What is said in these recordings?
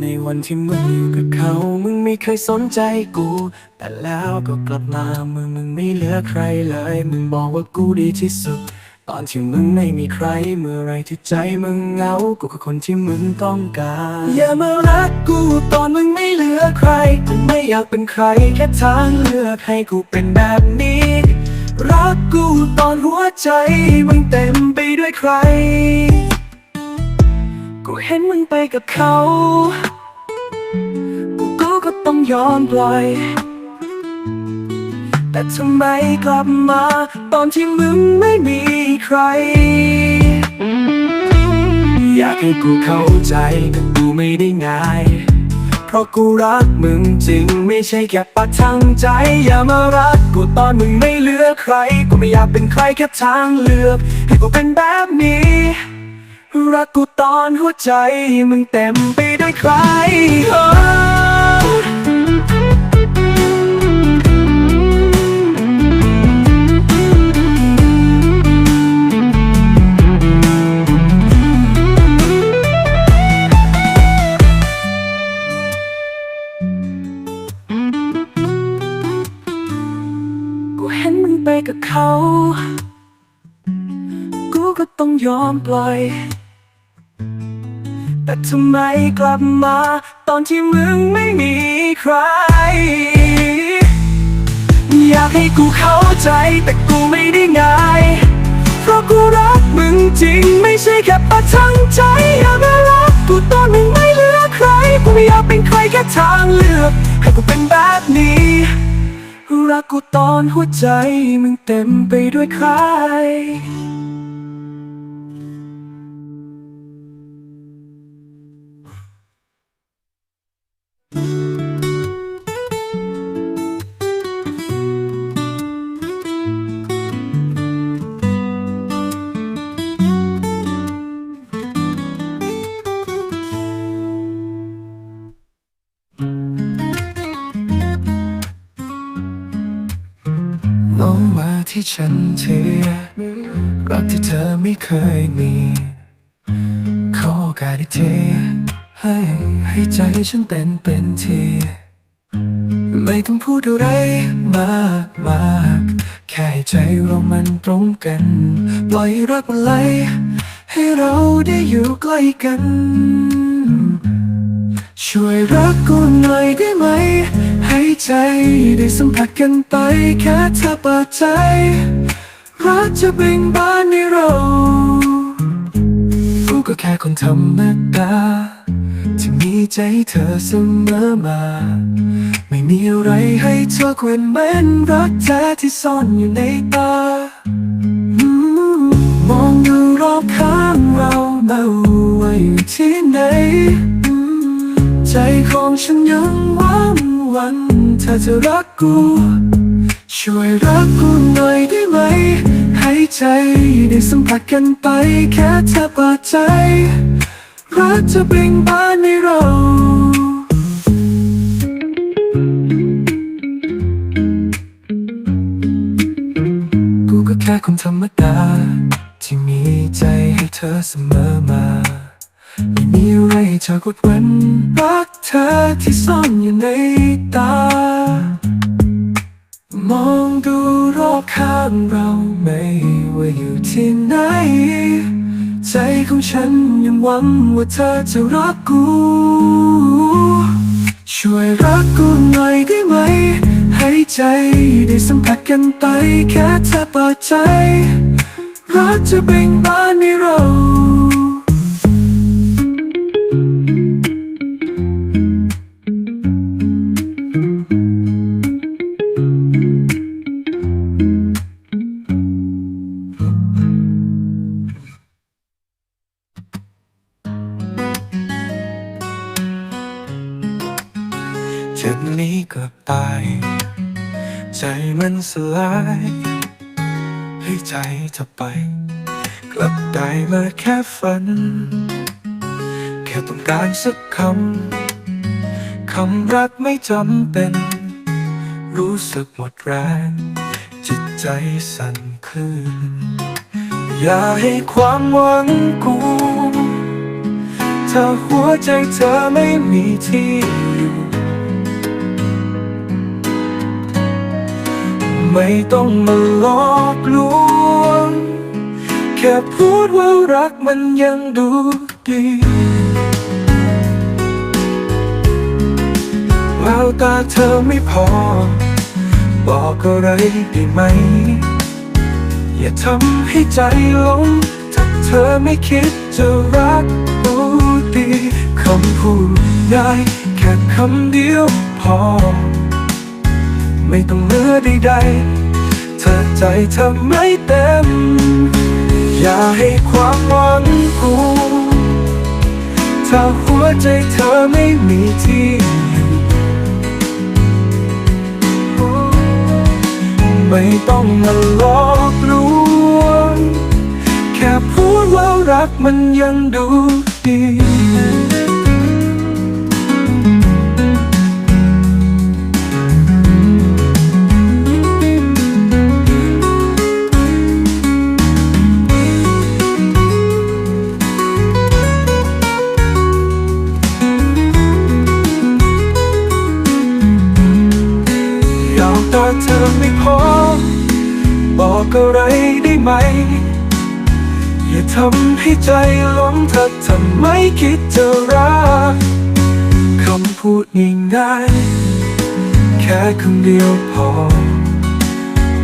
ในวันที่มึงอยู่กับเขา มึงไม่เคยสนใจกู แต่แล้วก็กลับมามึงมึงไม่เหลือใครเลย มึงบอกว่ากูดีที่สุด ตอนที่มึงไม่มีใครเมื่อไรที่ใจมึงเหงา กูคือคนที่มึงต้องการ อย่ามารักกูตอนมึงไม่เหลือใครกูไม่อยากเป็นใครแค่ทางเลือกให้กูเป็นแบบนี้ รักกูตอนหัวใจมึงเต็มไปด้วยใคร กูเห็นมึงไปกับเขา กูก็ก็ต้องยอมปล่อย แต่ทำไมกลับมา ตอนที่มึงไม่มีใคร อยากให้กูเข้าใจแต่กูไม่ได้ง่าย เพราะกูรักมึงจริงไม่ใช่แค่ปากทางใจ อย่ามารักกูตอนมึงไม่เหลือใคร กูไม่อยากเป็นใครแค่ทางเลือก ให้กูเป็นแบบนี้ รักกูตอนหัวใจมึงเต็มไปด้วยใคร กับเขา กูก็ต้องยอมปล่อย แต่ทำไมกลับมา ตอนที่มึงไม่มีใคร อยากให้กูเข้าใจแต่กูไม่ได้ง่าย เพราะกูรักมึงจริงไม่ใช่แค่ประทังใจอย่ามารักกูตอนมึงไม่เหลือใคร กูไม่อยากเป็นใครแค่ทางเลือกให้กูเป็นแบบนี้ รักกูตอนหัวใจมึงเต็มไปด้วยใคร ฉันทีรักที่เธอไม่เคยมีขอโอกาสอีกทีให้ให้ใจฉันเต้นเป็นทีไม่ต้องพูดอะไรมากมากแค่ให้ใจเรามันตรงกัน ปล่อยรักมันไหลให้เราได้อยู่ใกล้กัน ช่วยรักกูหน่อยได้ไหม ให้ใจ ได้สัมผัสกันไปแค่เธอเปิดใจ รักจะเบ่งบานในเรากูก็แค่คนธรรมดาที่มีใจเธอเสมอมา ไม่มีอะไรให้เธอควรเหมือนรักแท้ที่ซ่อนอยู่ในตาอมองดูรอบข้างเราไม่ว่าอยู่ที่ไหน ใจของฉันยังหวังวันเธอจะรักกู ช่วยรักกูหน่อยได้ไหม ให้ใจได้สัมผัสกันไป แค่เธอเปิดใจ รักจะเบ่งบานในเรากูก็แค่คนธรรมดา ที่มีใจให้เธอเสมอมา อะกดเว้นรักเธอที่ซ่อนอยู่ในตา มองดูรอบข้างเราไม่ว่าอยู่ที่ไหน ใจของฉันยังหวังว่าเธอจะรักกู ช่วยรักกูหน่อยได้ไหม ให้ใจได้สัมผัสกันไปแค่เธอเปิดใจ รักจะเบ่งบานในเรา การสักคำ คำรักไม่จำเป็น รู้สึกหมดแรง จิตใจสั่นคลื่นอย่าให้ความหวังกูถ้าหัวใจเธอไม่มีที่อยู่ไม่ต้องมาหลอกลวง แค่พูดว่ารักมันยังดูดี แววตาเธอไม่พอ บอกอะไรได้ไหม อย่าทำให้ใจหลงถ้าเธอไม่คิดจะรักรู้ดีคำพูดได้แค่คำเดียวพอ ไม่ต้องเหลือใดๆถ้าใจเธอไม่เต็ม อย่าให้ความหวังกูถ้าหัวใจเธอไม่มีที่ ไม่ต้องมาหลอกลวง แค่พูดว่ารักมันยังดูดี อะไรได้ไหม อย่าทำให้ใจหลงเธอทำไมคิดจะรักคำพูดง่ายๆแค่คำเดียวพอ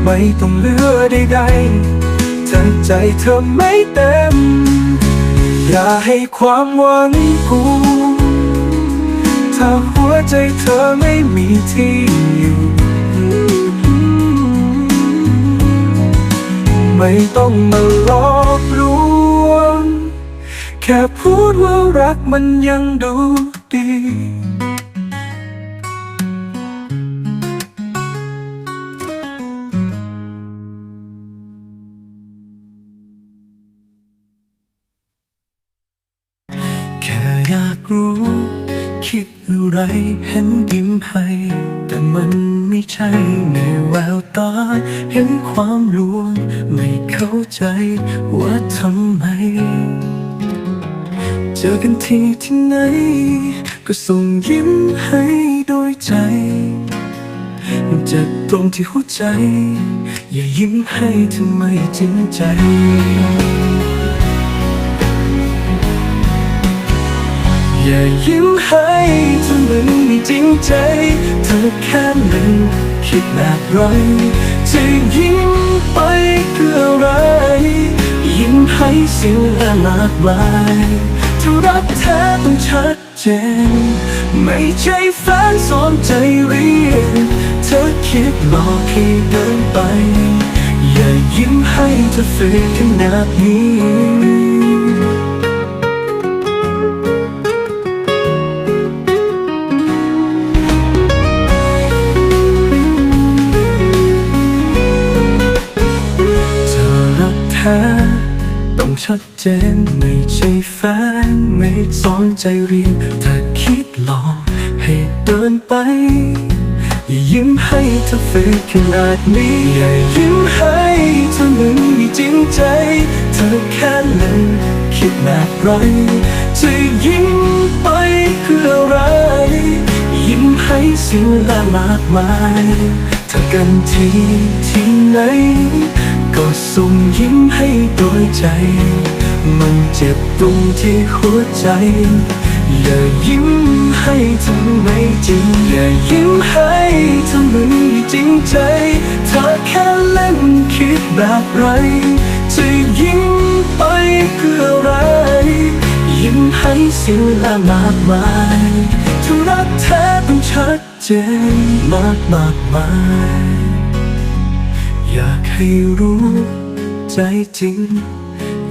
ไม่ต้องเลือใดๆถ้าใจเธอไม่เต็ม อย่าให้ความหวังกูถ้าหัวใจเธอไม่มีที่ ไม่ต้องมาหลอกลวง แค่พูดว่ารักมันยังดูดีแค่อยากรู้ คิดอะไรเห็นยิ้มให้ แต่มัน ไม่ใช่ในแววตา เห็นความลวง ไม่เข้าใจว่าทำไม เจอกันที่ที่ไหน ก็ส่งยิ้มให้โดยใจจ็บตรงที่หัวใจ อย่ายิ้มให้ทำไมจริงใจ อย่ายิ้มให้เธอมันไม่จริงใจ เธอแค่นั้นคิดแบบไรจะยิ้มไปเพื่ออะไร ยิ้มให้สิ่งละมากมายถ้ารักแท้ต้องชัดเจน ไม่ใช่แฟนสอนใจเรียนเธอคิดหลอกให้เดินไป อย่ายิ้มให้เธอฝืนขนาดนี้ ชัดเจนไม่ใช่แฟนไม่สอนใจเรียนถ้าคิดหลอกให้เดินไป ยิ้มให้เธอฝืนขนาดนี้อย่ายิ้มให้เธอมึงมีจริงใจ เธอแค่นั้นคิดแบบไรจะยิ้มไปเพื่ออะไร ยิ้มให้สิ่งละมากมายถ้ากันที่ที่ไหน ก็ส่งยิ้มให้โดยใจ มันเจ็บตรงที่หัวใจ อย่ายิ้มให้ทำไม่จริง อย่ายิ้มให้ทำไม่จริงใจเธอแค่เล่นคิดแบบไร จะยิ้มไปเพื่ออะไร ยิ้มให้สิ่งละมากมายถ้ารักแท้ต้องชัดเจนมากมากมาย อยากให้รู้ ใจจริง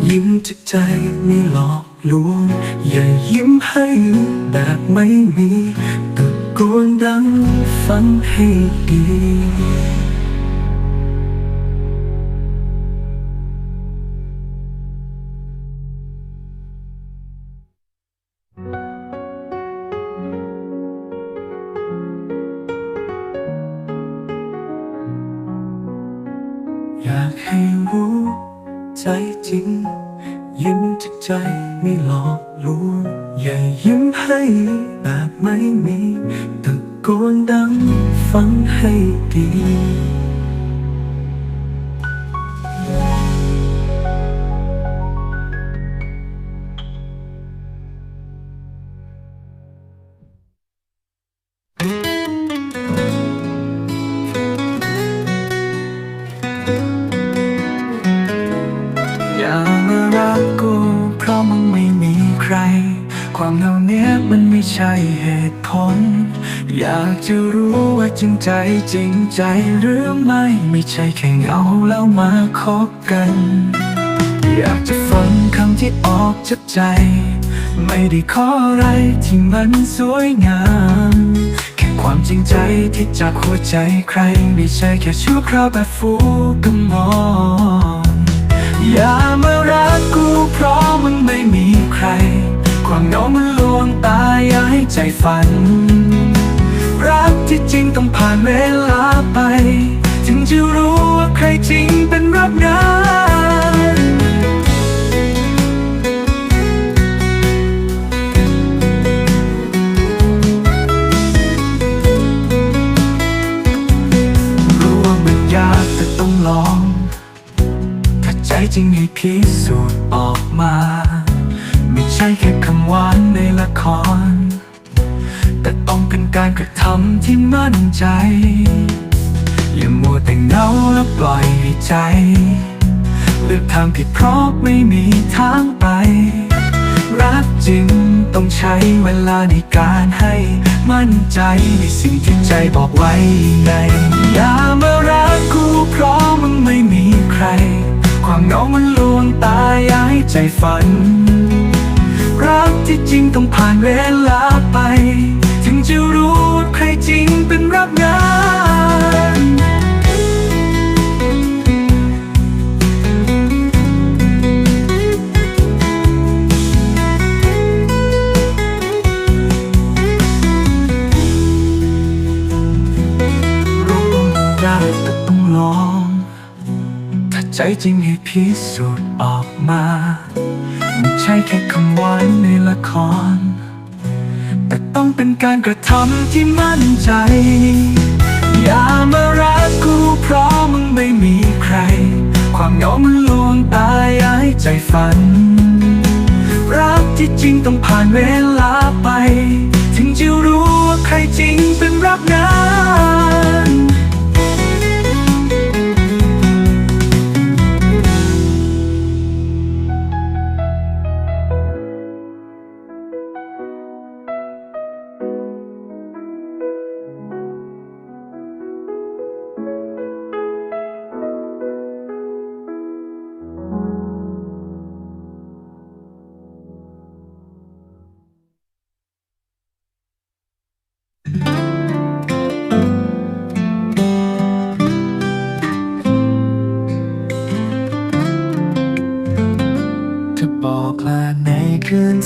ยิ้มจากใจไม่หลอกลวง อย่ายิ้มให้แบบไม่มีตะโกนดังฟังให้ดี อยากจะรู้ว่าจริงใจจริงใจหรือไม่ ไม่ใช่แค่เงาแล้วมาคบกัน อยากจะฟังคำที่ออกจากใจ ไม่ได้ขออะไรที่มันสวยงาม แค่ความจริงใจที่จากหัวใจใคร ไม่ใช่แค่ชั่วคราวแบบฟูกมอง อย่ามารักกูเพราะมันไม่มีใคร ความเหงามันลวงตาอย่าให้ใจฝัน ที่จริงต้องผ่านเวลาไป ถึงจะรู้ว่าใครจริงเป็นรักนั้นรู้ว่ามันยากแต่ต้องลอง ถ้าใจจริงให้พิสูจน์ออกมา ไม่ใช่แค่คำหวานในละคร แต่ต้องเป็นการกระทำที่มั่นใจ อย่ามัวแต่เงาแล้วปล่อยใจ เลือกทางผิดเพราะไม่มีทางไป รักจริงต้องใช้เวลาในการให้มั่นใจในสิ่งที่ใจบอกไว้ในอย่ามารักกูเพราะมึงไม่มีใคร ความเหงามันลวงตาย่าให้ใจฝัน รักที่จริงต้องผ่านเวลาไป จะรู้ว่าใครจริงเป็นรักนั้นรู้ได้แต่ต้องลอง ถ้าใจจริงให้พิสูจน์ออกมา ไม่ใช่แค่คำหวานในละคร ต้องเป็นการกระทำที่มั่นใจ อย่ามารักกูเพราะมึงไม่มีใคร ความเหงามันลวงตาย่ายใจฝัน รักที่จริงต้องผ่านเวลาไป ถึงจะรู้ว่าใครจริงเป็นรักนั้น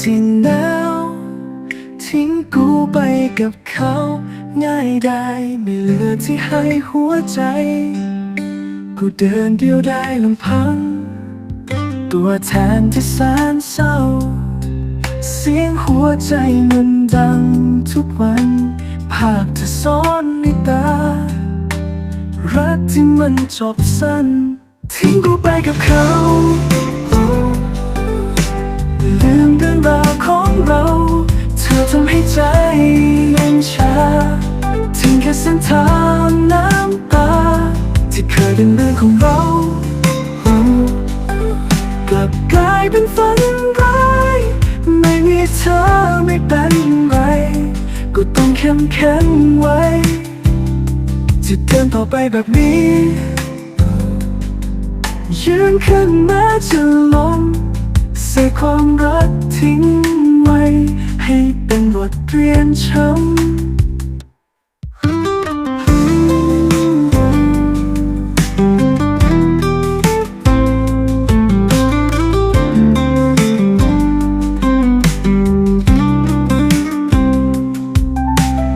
ที่หนาวทิ้งกูไปกับเขา ง่ายได้ไม่เหลือที่ให้หัวใจ กูเดินเดียวได้ลำพัง ตัวแทนที่แสนเศร้า เสียงหัวใจมันดังทุกวันภาพเธอซ้อนในตา รักที่มันจบสั้น ทิ้งกูไปกับเขา ลืมเรื่องราวของเรา เธอทำให้ใจเย็นชาทิ้งแค่เส้นทางน้ำตา ที่เคยเป็นเรื่องของเรากลับกลายเป็นฝันร้าย ไม่มีเธอไม่เป็นไร ก็ต้องเข้มแข็งไว้จะเดินต่อไปแบบนี้ ยืนขึ้นแม้จะล้ม ใส่ความรักทิ้งไว้ ให้เป็นบทเรียนช้ำ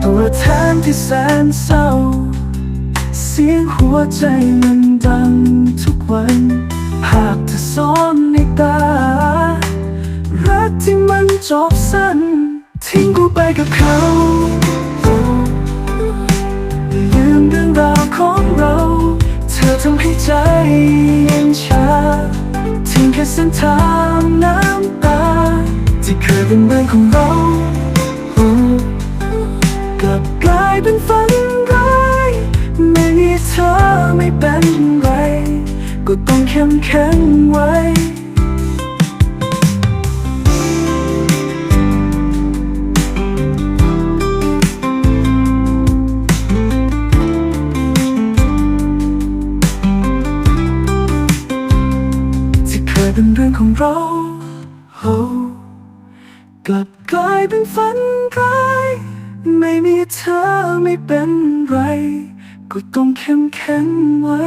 ตัวแทนที่แสนเศร้า เสียงหัวใจมันดังทุกวัน กับเขา ลืมเรื่องราวของเรา เธอทำให้ใจเย็นชาทิ้งแค่เส้นทางน้ำตา ที่เคยเป็นเมืองของเรากลับกลายเป็นฝันร้ายไม่มีเธอไม่เป็นไร ก็ต้องเข้มแข็งไว้ ของเราโอ้กลับกลายเป็นฝันร้าย ไม่มีเธอไม่เป็นไร ก็ต้องเข้มแข็งไว้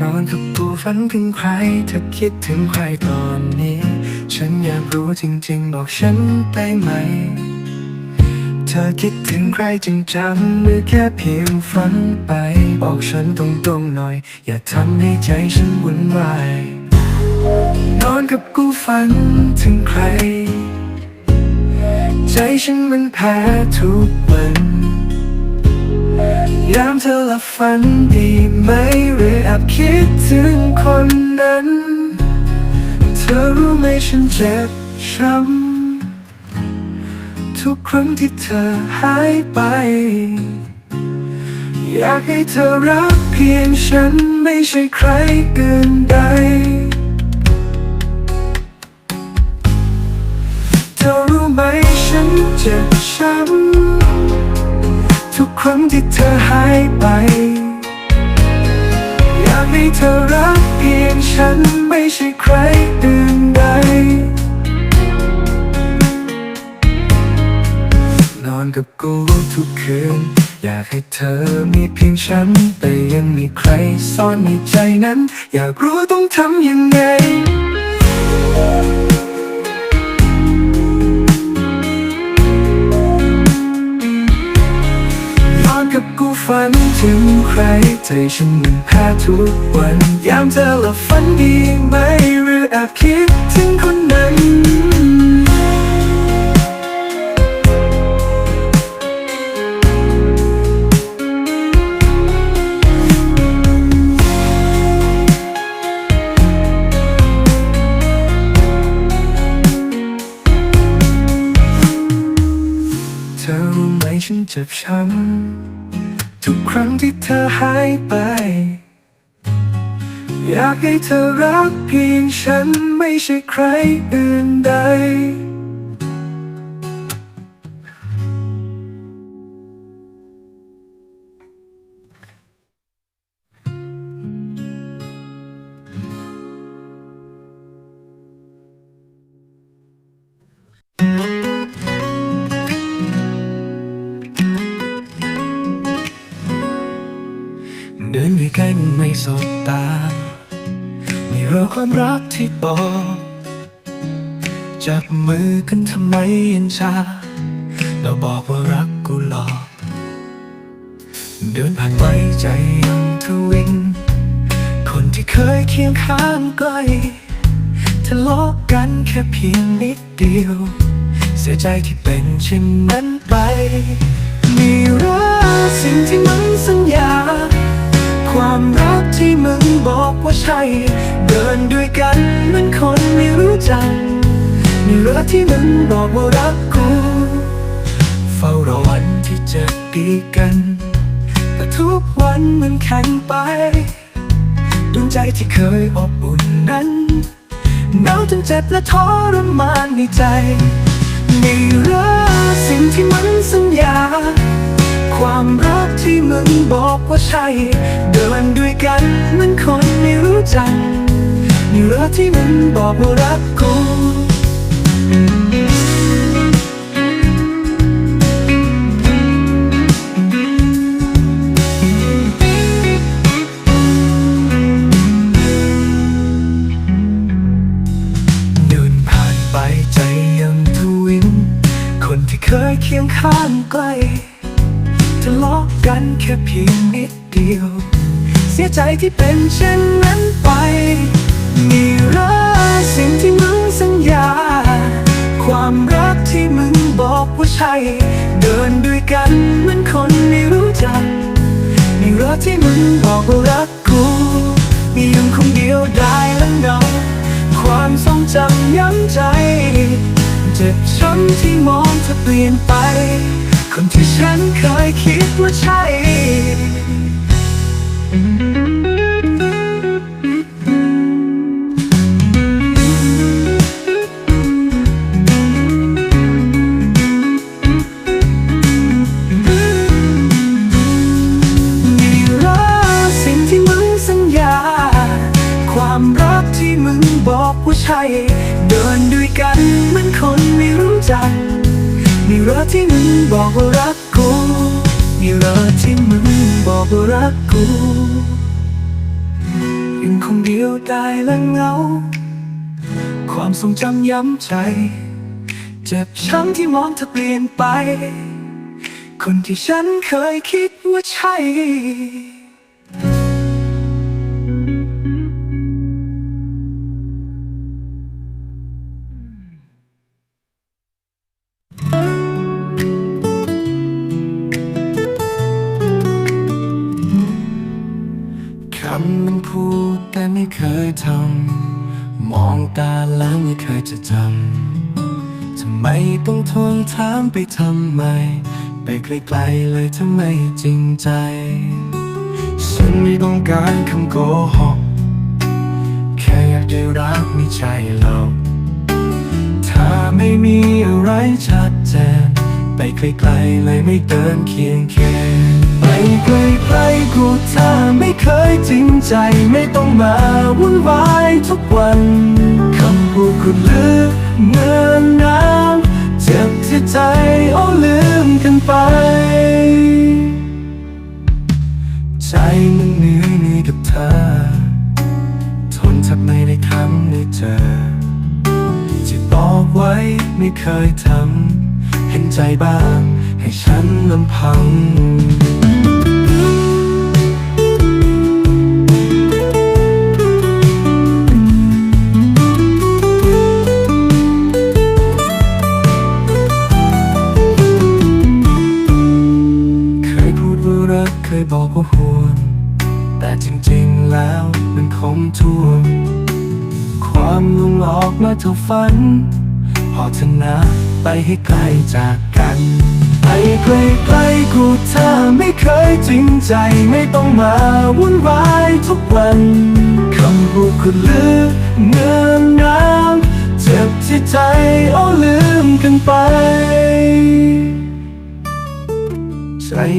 นอนกับตัวฝันถึงใครเธอคิดถึงใครตอนนี้ ฉันอยากรู้จริงๆ บอกฉันได้ไหม อคิดถึงใครจริงจังหรือแค่เพียงฝันไป บอกฉันตรงๆหน่อย อย่าทำให้ใจฉันวุ่นวายนอนกับกูฝันถึงใคร ใจฉันมันแพ้ทุกวันยามเธอหลับฝันดีไหมหรือแอบคิดถึงคนนั้น เธอรู้ไหมฉันเจ็บช้ำ ทุกครั้งที่เธอหายไป อยากให้เธอรักเพียงฉันไม่ใช่ใครเกินใด เธอรู้ไหมฉันเจ็บช้ำทุกครั้งที่เธอหายไป อยากให้เธอรักเพียงฉันไม่ใช่ใครอื่น อนกับกูทุกคืน อยากให้เธอมีเพียงฉัน แต่ยังมีใครซ่อนในใจนั้น อยากรู้ต้องทำยังไงนอนกับกูฝันถึงใครใจฉันมันแพ้ทุกวัน ยามเธอหลับฝันดีไหม หรือแอบคิดถึงคนนั้น จ็บช้ำทุกครั้งที่เธอหายไป อยากให้เธอรักเพียงฉันไม่ใช่ใครอื่นใด สบตา ไม่รอความรักที่บอก จับมือกันทำไมยันชา เราบอกว่ารักกูหลอก เดินผ่านไปใจยังทวินคนที่เคยเคียงข้างใกล้ทะเลาะกันแค่เพียงนิดเดียว เสียใจที่เป็นเช่นนั้นไป มีรักสิ่งที่มันสัญญา ความรัก ที่มึงบอกว่าใช่ เดินด้วยกันเหมือนคนไม่รู้จักมีรักที่มึงบอกว่ารักกู เฝ้ารอวันที่จะดีกัน แต่ทุกวันมันแข็งไปดวงใจที่เคยอบอุ่นนั้นหนาวจนเจ็บและทรมานในใจมีรักสิ่งที่มันสัญญา ความรักที่มึงบอกว่าใช่ เดินด้วยกันมันคนไม่รู้จักนี่รักที่มึงบอกว่ารักกู ที่เป็นเช่นนั้นไปนี่รักสิ่งที่มึงสัญญา ความรักที่มึงบอกว่าใช่ เดินด้วยกันเหมือนคนไม่รู้จักนี่รักที่มึงบอกว่ารักกู มียังคงเดียวได้และเงาความทรงจำย้ำใจ เจ็บช้ำที่มองเธอเปลี่ยนไป คนที่ฉันเคยคิดว่าใช่ รงจำย้ำใจ เจ็บช้ำที่มองเธอเปลี่ยนไป คนที่ฉันเคยคิดว่าใช่ ตาล้วไม่เคยจะจำทำไมต้องทวงถามไปทำไม ไปไกลๆเลยทำไมจริงใจ ฉันไม่ต้องการคำโกหก แค่อยากได้รักไม่ใช่หรอกถ้าไม่มีอะไรชัดเจนไปไกลๆเลยไม่เดินเคียงแค่ ไปไกลๆกูถ้าไม่เคยจริงใจไม่ต้องมาวุ่นวายทุกวันคำพูดกูลืมเงินน้ำเจ็บที่ใจโอ้ลืมกันไป ใจมันเหนื่อยเหนื่อยกับเธอ ทนแทบไม่ได้คำได้เจอที่บอกไว้ไม่เคยทำเห็นใจบ้างให้ฉันลำพัง ยบอกว่าห่วง แต่จริงๆแล้วมันคงท่วง ความลวงหลอกมาเท่าฝัน พอเถอะนะไปให้ไกลจากกัน ไปไกลๆกูถ้าไม่เคยจริงใจไม่ต้องมาวุ่นวายทุกวันคำพูดก็ลืมเงินน้ำเจ็บที่ใจโอ้ลืมกันไป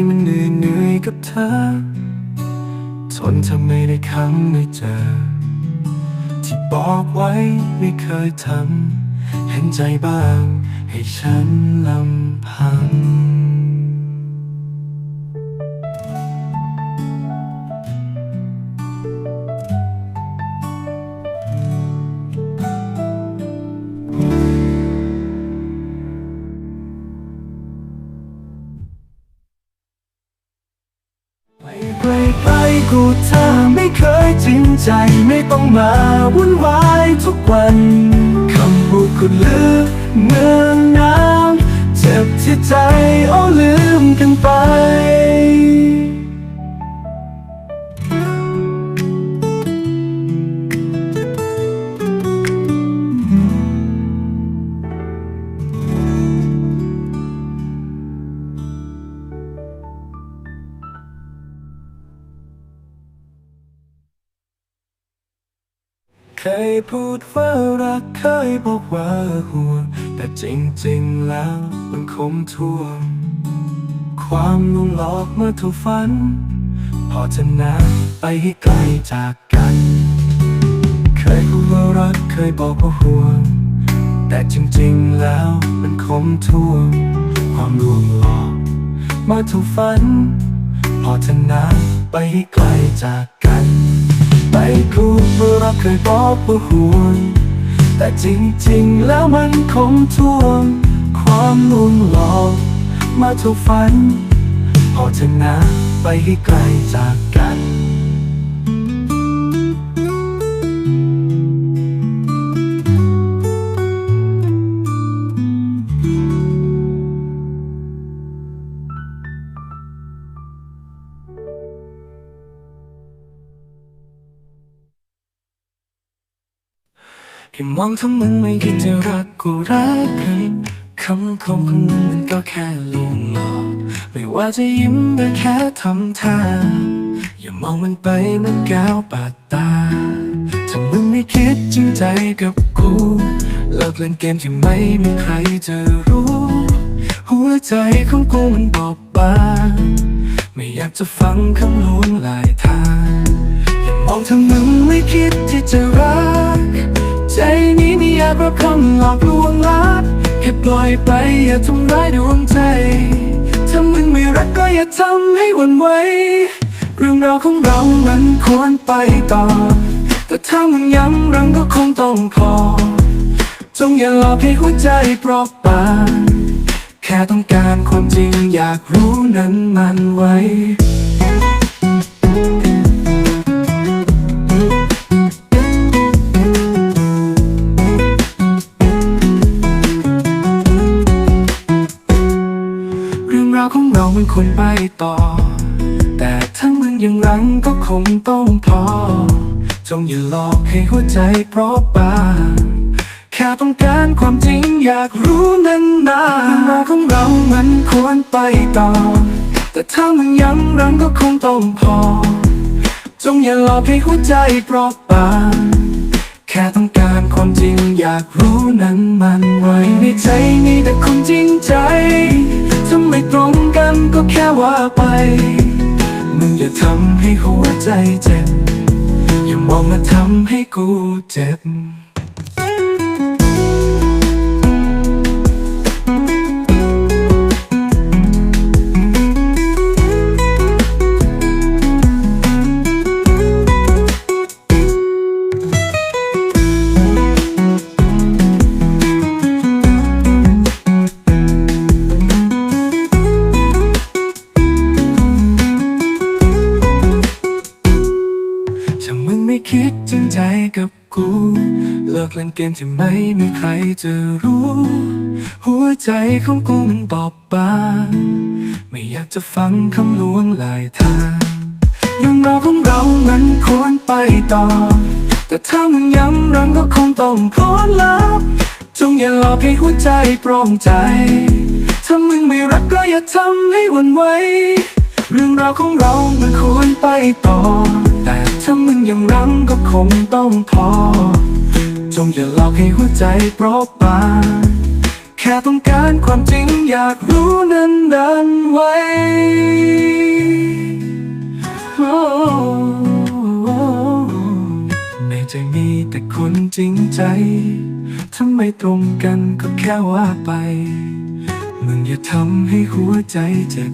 มันเหนื่อยเหนื่อยกับเธอ ทนทำไม่ได้ครั้งไม่เจอ ที่บอกไว้ไม่เคยทำ เห็นใจบ้างให้ฉันลำพัง ใจไม่ต้องมาวุ่นวายทุกวัน คำพูดคุณลืมเมืองน้ำเจ็บที่ใจโอ้ลืมกันไป พูดว่ารักเคยบอกว่าห่วง แต่จริงๆแล้วมันคมท่วง ความลวงหลอกเมื่อถูกฝัน พอจะนานไปให้ไกลจากกัน เคยพูดว่ารักเคยบอกว่าห่วง แต่จริงๆแล้วมันคมท่วง ความลวงหลอกเมื่อถูกฝัน พอจะนานไปให้ไกลจาก ไปพูดว่ารักเคยบอกว่าห่วงแต่จริงๆแล้วมันคงท่วง ความลวงหลอกมาทุกฝัน พอเธอนะไปให้ไกลจาก มองทั้งมึงไม่คิดจะรักกูรักกันคำคมของมึงมันก็แค่ลวงหลอก ไม่ว่าจะยิ้มหรือแค่ทำท่า อย่ามองมันไปเหมันแก้วปาดตา ถ้ามึงไม่คิดจริงใจกับกูเลิกเล่นเกมที่ไม่มีใครจะรู้ หัวใจของกูมันบอบบางไม่อยากจะฟังคำลวงหลายทางอย่ามองถ้ามึงไม่คิดที่จะรัก ใจนี้ไม่อยากรับคำหลอกลวงลักแค่ปล่อยไปอย่าทำร้ายดวงใจถ้ามึงไม่รักก็อย่าทำให้หวั่นไหวเรื่องราวของเรามันควรไปต่อ แต่ถ้ามึงย้ำรังก็คงต้องพอ จงอย่าหลอกให้หัวใจเปราะบางแค่ต้องการความจริงอยากรู้นั้นมันไว้ ราวของควรไปต่อ แต่ถ้ามึงยังรังก็คงต้องพอ จงอย่าหลอกให้หัวใจเปราะบางแค่ต้องการความจริงอยากรู้นั้นนาเรื่องราของเรามันควรไปต่อ แต่ถ้ามึงยังรังก็คงต้องพอ จงอย่าหลอกให้หัวใจเปราะบางแค่ต้องการความจริงอยากรู้นั้นมันไว้ในใจมีแต่คนจริงใจ ถ้าไม่ตรงกันก็แค่ว่าไป มึงอย่าทำให้หัวใจเจ็บ อย่ามองมาทำให้กูเจ็บ เล่นเกมที่ไม่มีใครจะรู้ หัวใจของกูมันบอบบางไม่อยากจะฟังคำลวงหลายทางเรื่องราวของเรามันควรไปต่อ แต่ถ้ามึงย้ำรังก็คงต้องพอแล้วจงอย่าหลอกให้หัวใจโปร่งใจ ถ้ามึงไม่รักก็อย่าทำให้หวั่นไหวเรื่องราวของเรามันควรไปต่อ แต่ถ้ามึงยังรังก็คงต้องพอ จงอย่าหลอกให้หัวใจเปราะบางแค่ต้องการความจริงอยากรู้นั้นดันไว้โอ้ในใจมีแต่คนจริงใจถ้าไม่ตรงกันก็แค่ว่าไป มึงอย่าทำให้หัวใจเจ็บ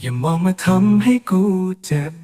อย่ามองมาทำให้กูเจ็บ